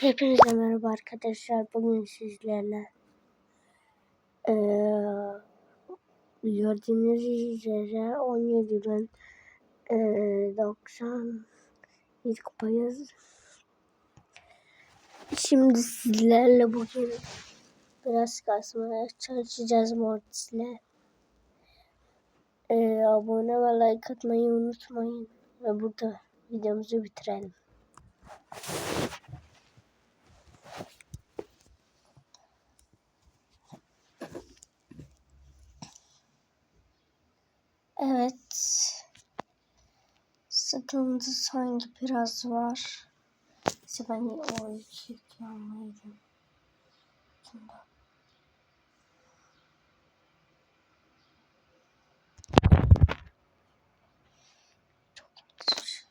Hepinize merhaba arkadaşlar. Bugün sizlerle eee gördüğünüz üzere 17 ben eee 90 ilk kupayız. Şimdi sizlerle bugün biraz kasmaya çalışacağız Mortis'le. Eee abone ve like atmayı unutmayın. Ve burada videomuzu bitirelim. Evet. Sıkıntı sanki biraz var. İşte ben o iki yanmaydım. Şimdi. Çok yanlış.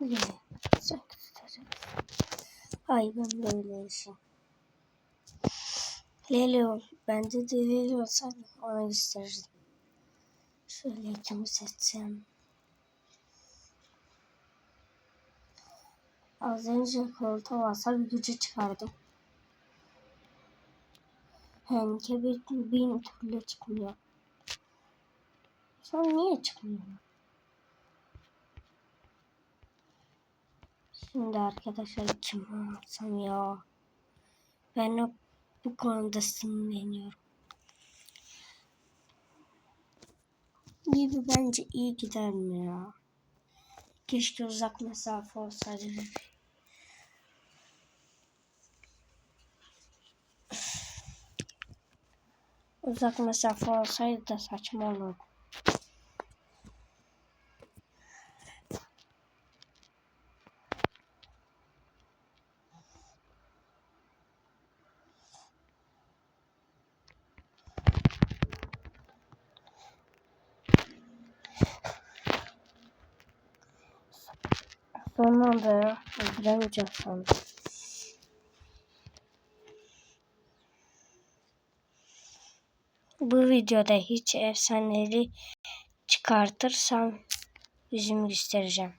Yine. Ay ben böyle işim. Lelio. Bence de Lelio olsaydı ona gösterirdim. Şöyle kimi seçsem. Az önce koltuğa varsa bir gücü çıkardım. Henke bir bin türlü çıkmıyor. Sonra niye çıkmıyor? Şimdi arkadaşlar kim anlatsam ya. Ben o bu konuda sinirleniyorum. Gibi bence iyi gider mi ya? Keşke uzak mesafe olsaydı. Uzak mesafe olsaydı da saçma olurdu. Son anda öldüremeyeceğim sandım. Bu videoda hiç efsaneleri çıkartırsam yüzümü göstereceğim.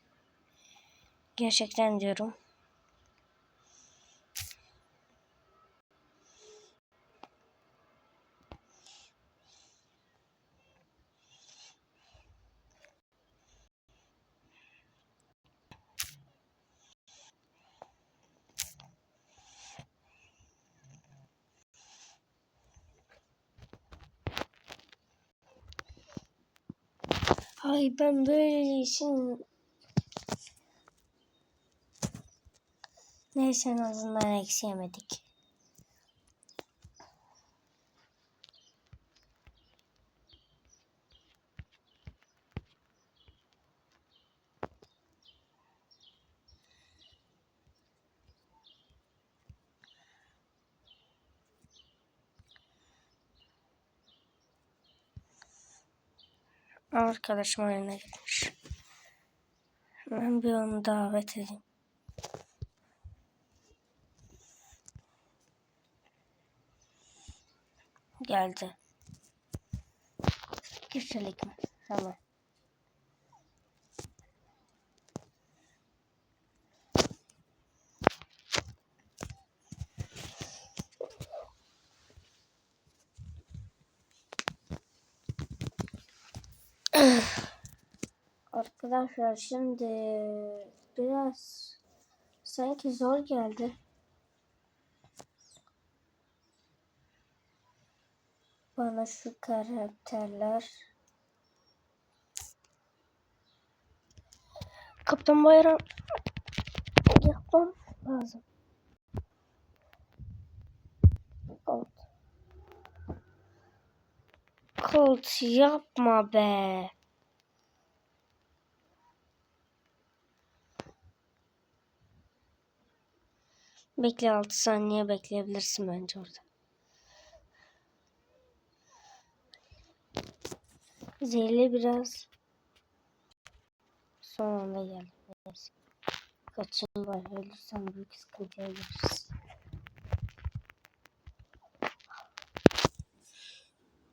Gerçekten diyorum. Ay ben böyle işin... Neyse en azından eksi yemedik. Arkadaşım oyuna gitmiş. Ben bir onu davet edeyim. Geldi. Kişilik mi? Tamam. Arkadaşlar şimdi biraz sanki zor geldi. Bana şu karakterler Kaptan Bayram yapmam lazım. Colt. Colt yapma be. Bekle 6 saniye bekleyebilirsin bence orada. Zehirli biraz son anda geldi. Neyse. Kaçın var. Ölürsem büyük sıkıntıya gireriz.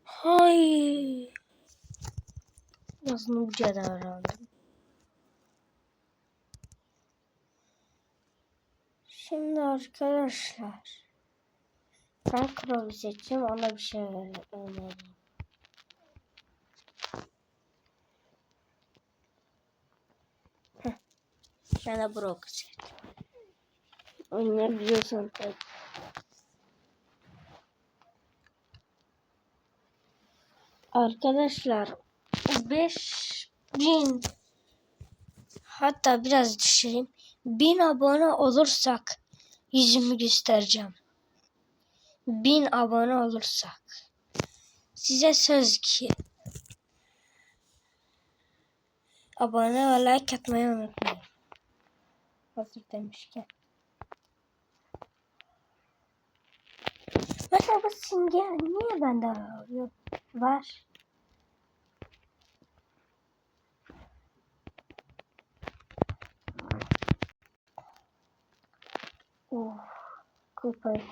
Hay. Biraz nubca davrandım. Şimdi arkadaşlar ben kralı seçeceğim ona bir şey önereyim. Ben de Brock seçtim. Oynayabiliyorsan tabii. Arkadaşlar 5000 hatta biraz düşüreyim. 1000 abone olursak yüzümü göstereceğim. 1000 abone olursak size söz ki abone ve like atmayı unutmayın. Hazır demişken. Mesela bu simge niye bende? Var. Oh, kupayı.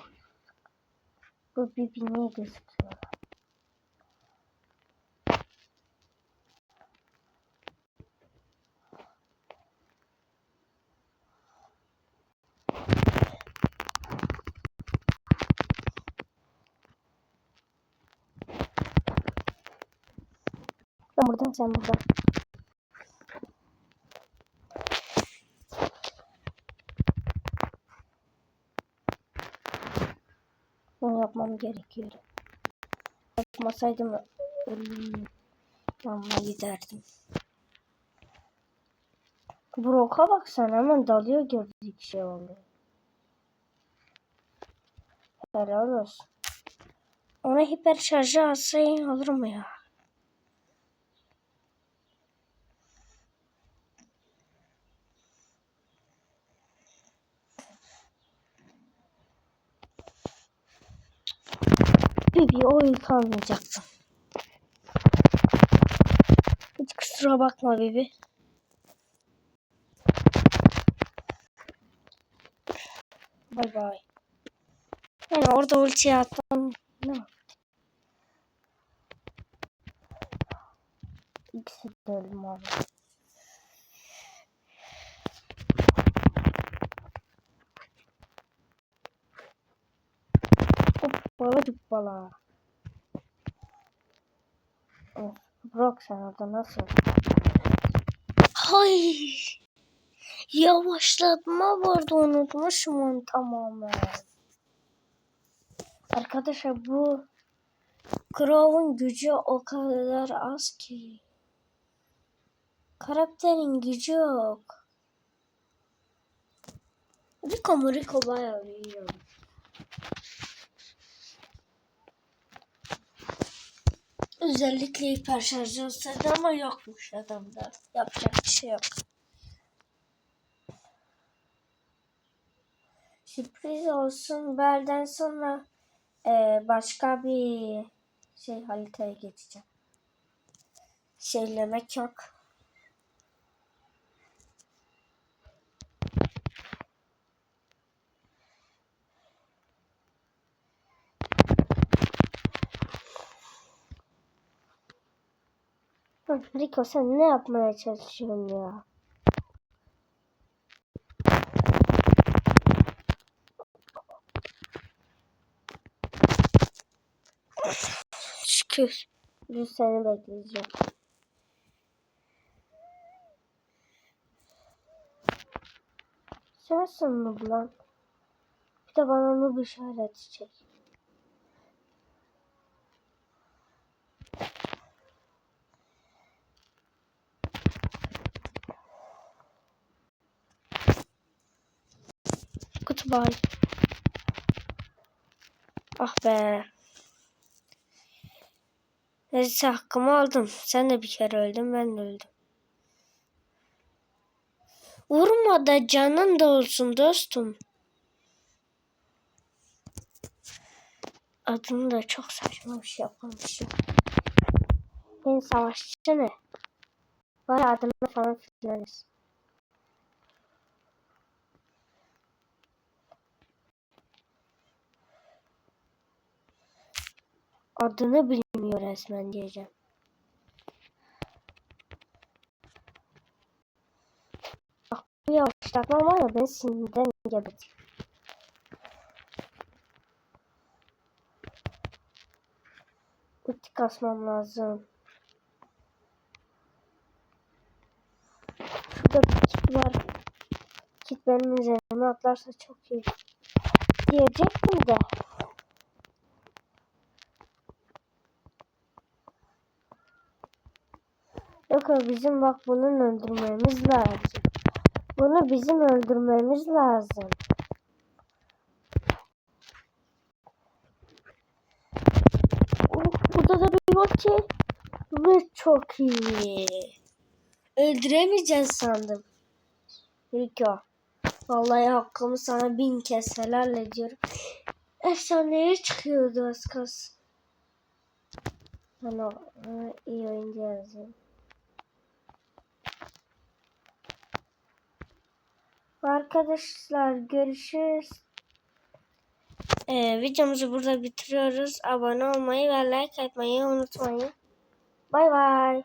Bu bir niye gözüküyor? Ben buradan sen buradan. Bunu yapmam gerekiyor. Yapmasaydım ölüm yanına giderdim. Brock'a bak sen hemen dalıyor gördük şey oldu. Helal olsun. Ona hiper şarjı alsayın olur mu ya? Bibi o ilk almayacaktım. Hiç kusura bakma Bibi. Bay bay. Yani orada ulti attım. Ne? İkisi de ölüm abi. Hoppala cuppala. Of, Brock sen orada nasıl? Hay! Yavaşlatma vardı unutmuşum onu tamamen. Arkadaşlar bu Crow'un gücü o kadar az ki. Karakterin gücü yok. Rico mu Rico bayağı iyi. Özellikle hiper şarjı olsaydı ama yokmuş adamda. Yapacak bir şey yok. Sürpriz olsun. Belden sonra e, başka bir şey haritaya geçeceğim. Şeylemek yok. Rico sen ne yapmaya çalışıyorsun ya? Şükür. Bir seni bekleyeceğim. Sensin mi lan? Bir de bana onu işaret çek. Goodbye. Ah be. Neyse hakkımı aldım. Sen de bir kere öldün ben de öldüm. Vurma da canın da olsun dostum. Adını da çok saçma bir şey yapılmış ya. En savaşçı ne? Var adını falan filanız. adını bilmiyor resmen diyeceğim. Bak bu yavaşlatma var ya ben sinirden gebet. Ulti kasmam lazım. Şurada bir kit var. Kit benim üzerime atlarsa çok iyi. Diyecektim de. Yok yok bizim bak bunun öldürmemiz lazım. Bunu bizim öldürmemiz lazım. Burada da bir ulti. Ve çok iyi. Öldüremeyeceğiz sandım. Rico. Vallahi hakkımı sana bin kez helal ediyorum. Efsaneye çıkıyordu az kalsın. Ben o ha, iyi oyuncu yazayım. Arkadaşlar görüşürüz. Ee, videomuzu burada bitiriyoruz. Abone olmayı ve like atmayı unutmayın. Bay bay.